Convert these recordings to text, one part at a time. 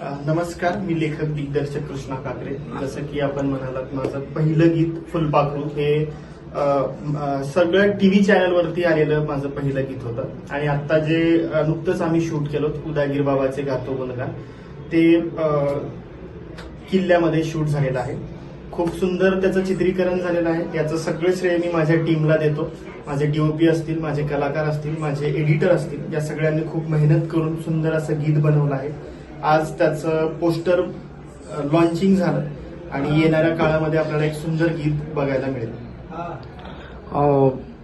नमस्कार मी लेखक दिग्दर्शक कृष्णा काकरे जसं की आपण म्हणालात माझं पहिलं गीत फुलपाखरू हे अ, टी सगळं टीव्ही चॅनलवरती आलेलं माझं पहिलं गीत होतं. आणि आता जे नुकतंच आम्ही शूट केलं उदागीर बाबाचे गातो मुलगा ते किल्ल्यामध्ये शूट झालेलं आहे. खूप सुंदर त्याचं चित्रीकरण झालेलं आहे. याचं सगळं श्रेय मी माझ्या टीमला देतो. माझे डीओपी असतील माझे कलाकार असतील माझे एडिटर असतील या सगळ्यांनी खूप मेहनत करून सुंदर असं गीत बनवलं आहे. आज त्याचं पोस्टर लॉन्चिंग झालं. आणि येणाऱ्या काळामध्ये आपल्याला एक सुंदर गीत बघायला मिळेल.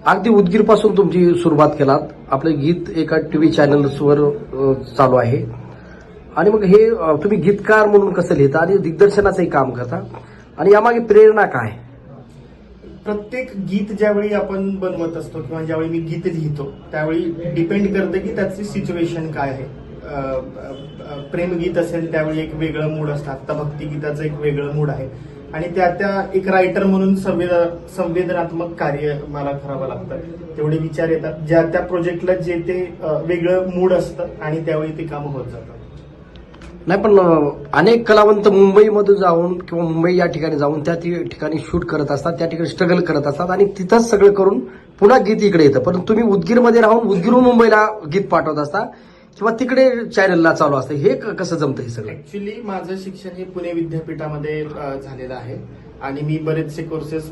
अगदी उदगीरपासून तुमची सुरुवात केलात. आपलं गीत एका टीव्ही चॅनल्सवर अं, चालू आहे. आणि मग हे तुम्ही गीतकार म्हणून कसं लिहिता? आणि दिग्दर्शनाचंही काम करता. आणि यामागे प्रेरणा काय? प्रत्येक गीत ज्यावेळी आपण बनवत असतो किंवा ज्यावेळी मी गीत लिहितो त्यावेळी डिपेंड करतं की त्याची सिच्युएशन काय आहे. प्रेमगीत असेल त्यावेळी एक वेगळं मूड असतं आत्ता भक्तिगीताचं एक वेगळं मूड आहे. आणि त्या त्या एक रायटर म्हणून संवेद संवेदनात्मक कार्य मला करावं लागतं. तेवढे विचार येतात. ज्या त्या प्रोजेक्टला जे ते वेगळं मूड असतं आणि त्यावेळी ते काम होत जातं नाही पण अनेक कलावंत मुंबईमधून जाऊन किंवा मुंबई या ठिकाणी जाऊन त्या ती- ठिकाणी शूट करत असतात त्या ठिकाणी स्ट्रगल करत असतात आणि तिथंच सगळं करून पुन्हा गीत इकडे येतं. पण तुम्ही उदगीरमध्ये राहून उदगीरहून मुंबईला गीत पाठवत असता. किंवा तिकडे चॅनलला चालू असतं. हे कसं जमतं हे सगळं? ऍक्च्युली माझं शिक्षण हे पुणे विद्यापीठामध्ये झालेलं आहे. आणि मी बरेचसे कोर्सेस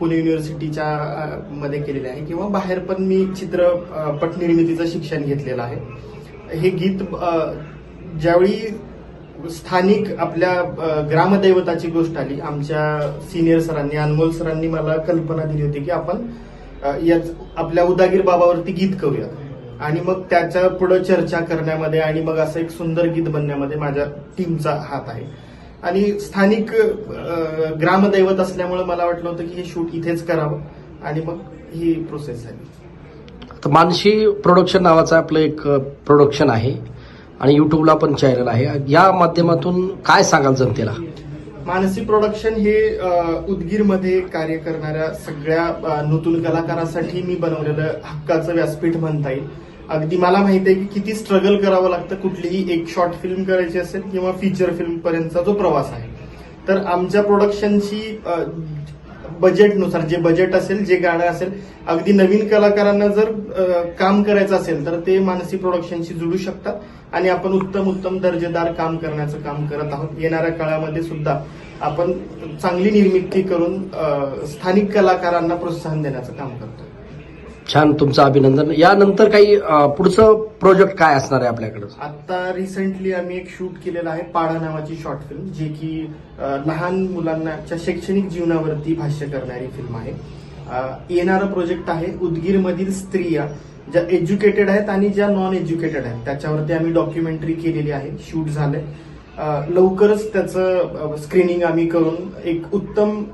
पुणे युनिव्हर्सिटीच्या मध्ये केलेले आहे. किंवा बाहेर पण मी चित्रपट निर्मितीचं शिक्षण घेतलेलं आहे. हे गीत ज्यावेळी स्थानिक आपल्या ग्रामदैवताची गोष्ट आली आमच्या सिनियर सरांनी अनमोल सरांनी मला कल्पना दिली होती की आपण याच आपल्या उदागीर बाबावरती गीत करूयात. आणि मग त्याच्या पुढे चर्चा करण्यामध्ये आणि मग असं एक सुंदर गीत बनण्यामध्ये माझ्या टीमचा हात आहे. आणि स्थानिक ग्रामदैवत असल्यामुळे मला वाटलं होतं की हे शूट इथेच करावं. आणि मग ही प्रोसेस झाली. तर मानशी प्रोडक्शन नावाचं आपलं एक प्रोडक्शन आहे. आणि युट्यूबला पण चॅनल आहे. या माध्यमातून काय सांगाल जनतेला? मानसी प्रोडक्शन हे उदगीरमध्ये कार्य करणाऱ्या सगळ्या नूतन कलाकारांसाठी मी बनवलेलं हक्काचं व्यासपीठ म्हणता येईल. अगदी मला माहिती आहे की किती स्ट्रगल करावं लागतं कुठलीही एक शॉर्ट फिल्म करायची असेल किंवा फीचर फिल्म पर्यंतचा जो प्रवास आहे. तर आमच्या प्रोडक्शनची बजेटनुसार जे बजेट असेल जे गाणं असेल अगदी नवीन कलाकारांना जर काम करायचं असेल तर ते मानसी प्रोडक्शनशी जुळू शकतात आणि आपण उत्तम उत्तम दर्जेदार काम करण्याचं काम करत आहोत. येणाऱ्या काळामध्ये सुद्धा आपण चांगली निर्मिती करून स्थानिक कलाकारांना प्रोत्साहन देण्याचं काम करतो छान तुमचं अभिनंदन. यानंतर काही अं, पुढचं प्रोजेक्ट काय असणार आहे आपल्याकडं? आता रिसेंटली आम्ही एक शूट केलेलं आहे पाडा नावाची शॉर्ट फिल्म जे की अ, लहान मुलांच्या शैक्षणिक जीवनावरती भाष्य करणारी फिल्म आहे. अ, येणारं प्रोजेक्ट आहे उदगीरमधील स्त्रिया ज्या एज्युकेटेड आहेत आणि ज्या नॉन एज्युकेटेड आहेत. त्याच्यावरती आम्ही डॉक्युमेंटरी केलेली आहे शूट झालंय. अ, लवकरच त्याचं स्क्रीनिंग आम्ही करून एक उत्तम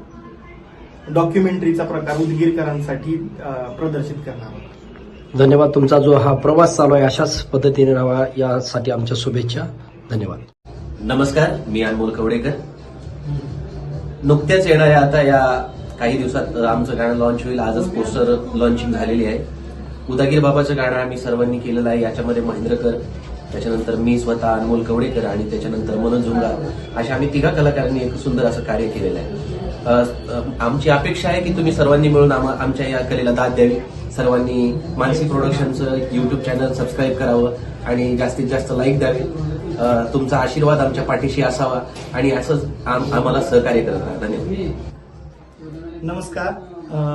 डॉक्युमेंटरीचा प्रकार उदगीरकरांसाठी प्रदर्शित करणार आहोत. धन्यवाद. तुमचा जो हा प्रवास चालू आहे अशाच पद्धतीने राहावा यासाठी आमच्या शुभेच्छा. धन्यवाद. नमस्कार मी अनमोल कवडेकर. नुकत्याच येणाऱ्या आता या काही दिवसात आमचं गाणं लॉन्च होईल. आजच पोस्टर लॉन्चिंग झालेली आहे. उदागीर बाबाचं गाणं आम्ही सर्वांनी केलेलं आहे. याच्यामध्ये महेंद्रकर त्याच्यानंतर मी स्वतः अनमोल कवडेकर आणि त्याच्यानंतर मनोज झुंगा अशा आम्ही तिघा कलाकारांनी एक सुंदर असं कार्य केलेलं आहे. आमची अपेक्षा आहे की तुम्ही सर्वांनी मिळून आम्हा- आमच्या या कलेला दाद द्यावी. सर्वांनी मानसी प्रोडक्शनचं युट्यूब चॅनल सबस्क्राईब करावं आणि जास्तीत जास्त लाईक द्यावे. तुमचा आशीर्वाद आमच्या पाठीशी असावा आणि असंच आम्हाला सहकार्य करत राहा. धन्यवाद. नमस्कार.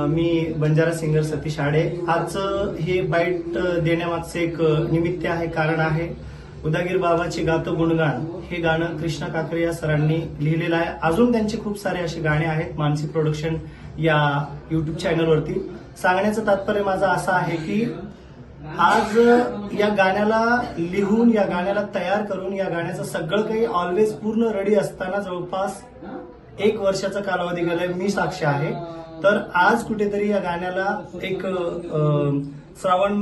मी बंजारा सिंगर सतीश आडे. आजचं हे बाईट देण्यामागचं एक निमित्त आहे कारण आहे. उदागीर बाबाचे गातो गुणगान हे गाणं कृष्णा काकरे या सरांनी लिहिलेलं आहे. अजून त्यांचे खूप सारे असे गाणे आहेत मानसी प्रोडक्शन या युट्यूब चॅनलवरती सांगण्याचं तात्पर्य माझं असं आहे की आज या गाण्याला लिहून या गाण्याला तयार करून या गाण्याचं सगळं काही ऑलवेज पूर्ण रेडी असताना जवळपास एक वर्षाचा कालावधी गेलाय मी साक्ष आहे. तर आज कुठेतरी या गाण्याला एक श्रावण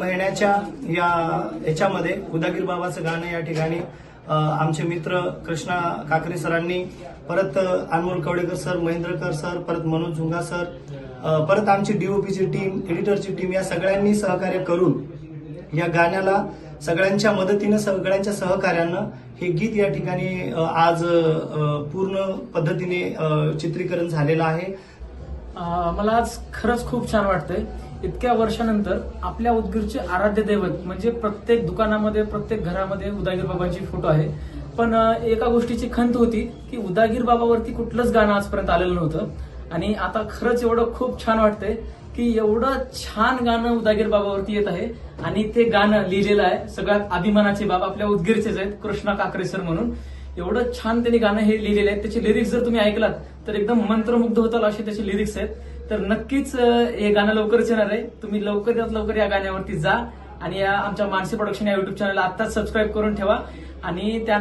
महिन्याच्या या याच्यामध्ये उदागीर बाबाचं गाणं या ठिकाणी आमचे मित्र कृष्णा काकरे सरांनी परत अनमोल कवडेकर सर महेंद्रकर सर परत मनोज झुंगा सर परत आमची डीओपीची टीम एडिटरची टीम या सगळ्यांनी सहकार्य करून या गाण्याला सगळ्यांच्या मदतीनं सगळ्यांच्या सहकार्यानं हे गीत या ठिकाणी आज पूर्ण पद्धतीने चित्रीकरण झालेलं आहे. मला आज खरंच खूप छान वाटतंय. इतक्या वर्षानंतर आपल्या उदगीरचे आराध्य दैवत म्हणजे प्रत्येक दुकानामध्ये प्रत्येक घरामध्ये उदागीर बाबांची फोटो आहे. पण एका गोष्टीची खंत होती की उदागीर बाबावरती कुठलंच गाणं आजपर्यंत आलेलं नव्हतं. आणि आता खरंच एवढं खूप छान वाटतंय की एवढं छान गाणं उदागीर बाबावरती येत आहे. आणि ते गाणं लिहिलेलं आहे. सगळ्यात अभिमानाचे बाब आपल्या उदगीरचेच आहेत कृष्णा काकरे सर म्हणून. एवढं छान त्यांनी गाणं हे लिहिलेलं आहे. त्याचे लिरिक्स जर तुम्ही ऐकलात तर एकदम मंत्रमुग्ध होताल असे त्याचे लिरिक्स आहेत. तर नक्कीच हे गाणं लवकरच येणार आहे. तुम्ही लवकरात लवकर या गाण्यावरती जा आणि या आमच्या मानसी प्रोडक्शन या युट्यूब चॅनलला आत्ताच सबस्क्राईब करून ठेवा. आणि त्या